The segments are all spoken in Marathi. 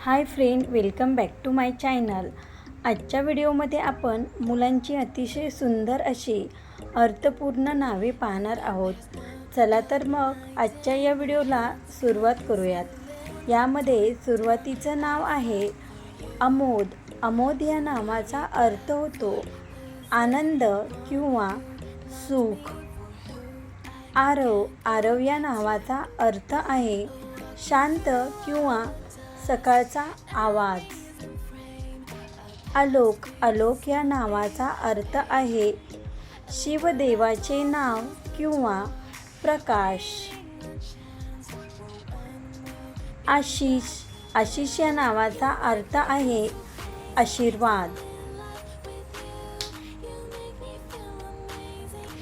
Hi friend welcome back to my channel. आजच्या व्हिडिओमध्ये आपण मुलांची अतिशय सुंदर अशी अर्थपूर्ण नावे पाहणार आहोत. चला तर मग आजच्या या व्हिडिओला सुरुवात करूयात. यामध्ये सुरुवातीचं नाव आहे अमोद. अमोद या नावाचा अर्थ होतो आनंद किंवा सुख. आरव. आरव या नावाचा अर्थ आहे शांत किंवा सकाळचा आवाज. आलोक आलोक या नावाचा अर्थ आहे. शिवदेवाचे नाव किंवा प्रकाश. आशिष आशिष या नावाचा अर्थ आहे आशीर्वाद.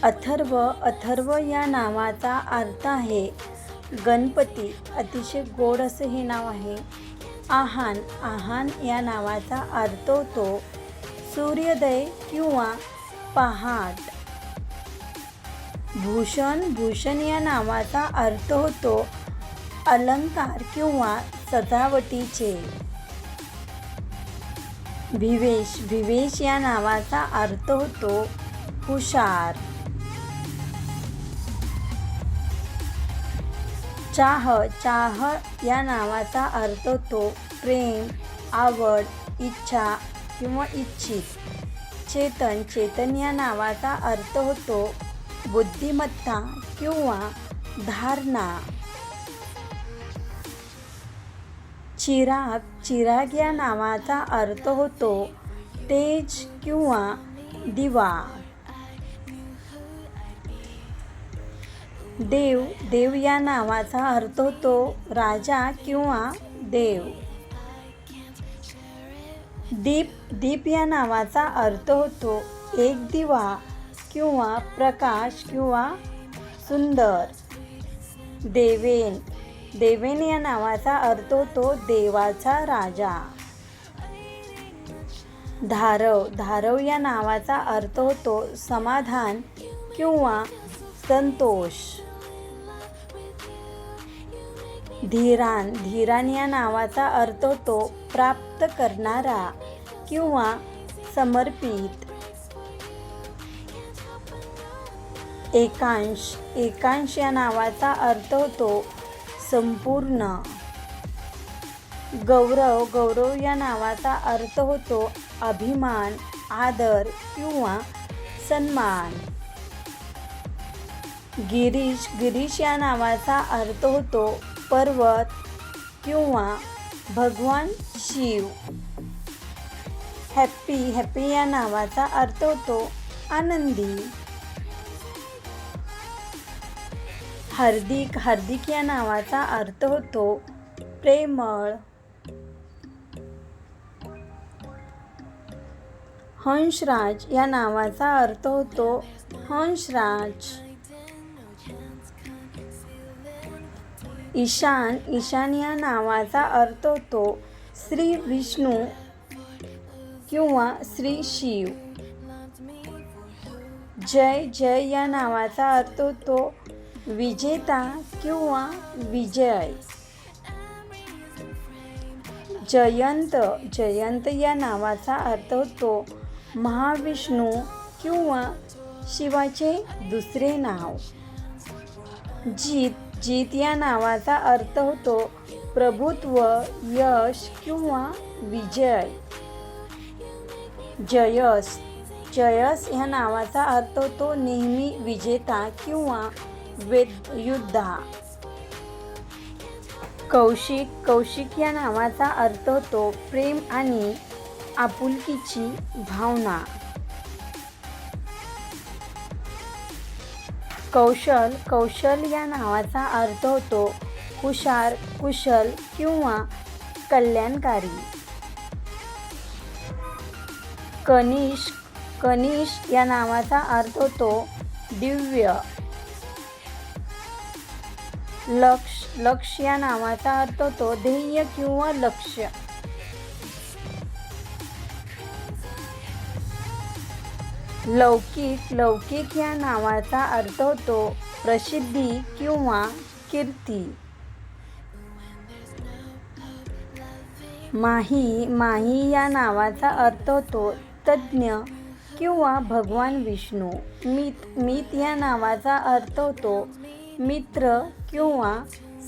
अथर्व अथर्व या नावाचा अर्थ आहे गणपती. अतिशय गोड असं हे नाव आहे. आहान आहान या नावाचा अर्थ होतो सूर्योदय किंवा पहाट. भूषण भूषण या नावाचा अर्थ होतो अलंकार किंवा सजावटीचे. भिवेश भिवेश या नावाचा अर्थ होतो हुशार. चाह चाह या नावाचा अर्थ होतो प्रेम आवड इच्छा किंवा इच्छित. चेतन चेतन या नावाचा अर्थ होतो बुद्धिमत्ता किंवा धारणा. चिराग चिराग या नावाचा अर्थ होतो तेज किंवा दिवा. देव देव या नावाचा अर्थ होतो राजा किंवा देव. दीप दीप या नावाचा अर्थ होतो एक दिवा किंवा प्रकाश किंवा सुंदर. देवेन देवेन या नावाचा अर्थ होतो देवाचा राजा. धारव धारव या नावाचा अर्थ होतो समाधान किंवा संतोष. धीरान धीरान या नावाचा अर्थ होतो प्राप्त करणारा किंवा समर्पित. एकांश एकांश या नावाचा अर्थ होतो संपूर्ण. गौरव गौरव या नावाचा अर्थ होतो अभिमान आदर किंवा सन्मान. गिरीश गिरीश या नावाचा अर्थ होतो पर्वत किंवा भगवान शिव. हॅप्पी हॅप्पी या नावाचा अर्थ होतो आनंदी. हार्दिक हार्दिक या नावाचा अर्थ होतो प्रेमळ. हंशराज या नावाचा अर्थ होतो हंशराज ईशान ईशान या नावाचा अर्थ होतो श्री विष्णू किंवा श्री शिव. जय जय या नावाचा अर्थ होतो विजेता किंवा विजय. जयंत जयंत या नावाचा अर्थ होतो महाविष्णू किंवा शिवाचे दुसरे नाव. जीत जीत या नावाचा अर्थ होतो प्रभुत्व यश किंवा विजय. जयस जयस ह्या नावाचा अर्थ होतो नेहमी विजेता किंवा वेद युद्धा. कौशिक कौशिक या नावाचा अर्थ होतो प्रेम आणि आपुलकीची भावना. कौशल कौशल या नावाचा अर्थ होतो हुशार कुशल किंवा कल्याणकारी. कनिष कनिष या नावाचा अर्थ होतो दिव्य. लक्ष लक्ष या नावाचा अर्थ होतो ध्येय किंवा लक्ष्य. लौकिक लौकिक या नावाचा अर्थ होतो प्रसिद्धी किंवा कीर्ती. माही माही या नावाचा अर्थ होतो तज्ज्ञ किंवा भगवान विष्णू. मित मित या नावाचा अर्थ होतो मित्र किंवा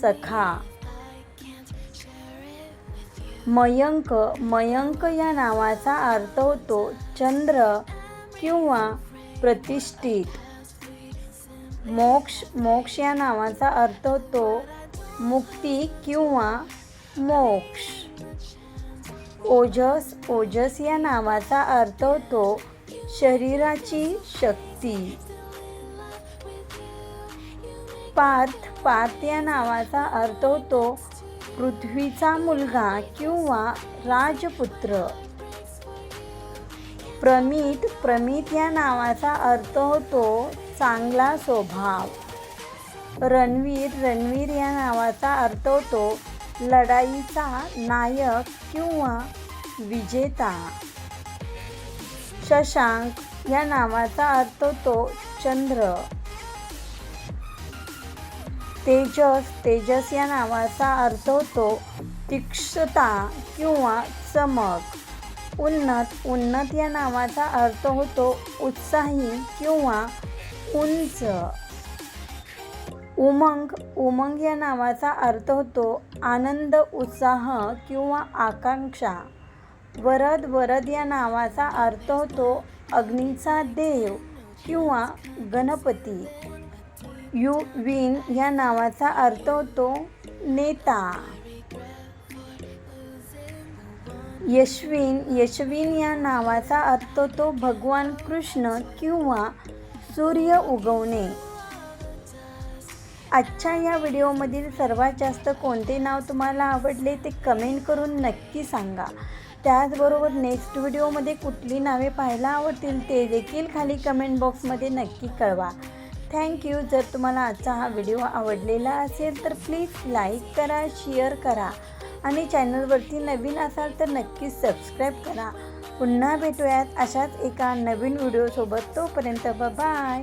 सखा. मयंक मयंक या नावाचा अर्थ होतो चंद्र किंवा प्रतिष्ठित. मोक्ष मोक्ष या नावाचा अर्थ होतो मुक्ती किंवा मोक्ष. ओजस ओजस या नावाचा अर्थ होतो शरीराची शक्ती. पार्थ पार्थ या नावाचा अर्थ होतो पृथ्वीचा मुलगा किंवा राजपुत्र. प्रमित प्रमित या नावाचा अर्थ होतो चांगला स्वभाव. रणवीर रणवीर या नावाचा अर्थ होतो लढाईचा नायक किंवा विजेता. शशांक या नावाचा अर्थ होतो चंद्र. तेजस तेजस या नावाचा अर्थ होतो तीक्ष्णता किंवा चमक. उन्नत उन्नत या नावाचा अर्थ होतो उत्साही किंवा उंच. उमंग उमंग या नावाचा अर्थ होतो आनंद उत्साह किंवा आकांक्षा. वरद वरद या नावाचा अर्थ होतो अग्नीचा देव किंवा गणपती. यु विन या नावाचा अर्थ होतो नेता. यशविन यशविन या नावाचा अर्थ तो भगवान कृष्ण किंवा सूर्य उगवणे. आजच्या या व्हिडिओमधील सर्वात जास्त कोणते नाव तुम्हाला आवडले ते कमेंट करून नक्की सांगा. त्याचबरोबर नेक्स्ट व्हिडिओमध्ये कुठली नावे पाहायला आवडतील ते देखील खाली कमेंट बॉक्समध्ये नक्की कळवा. थँक्यू जर तुम्हाला आजचा हा व्हिडिओ आवडलेला असेल तर प्लीज लाईक करा शेअर करा. आणि चॅनलवरती नवीन असाल तर नक्कीच सबस्क्राईब करा. पुन्हा भेटूयात अशाच एका नवीन व्हिडिओसोबत तोपर्यंत बाय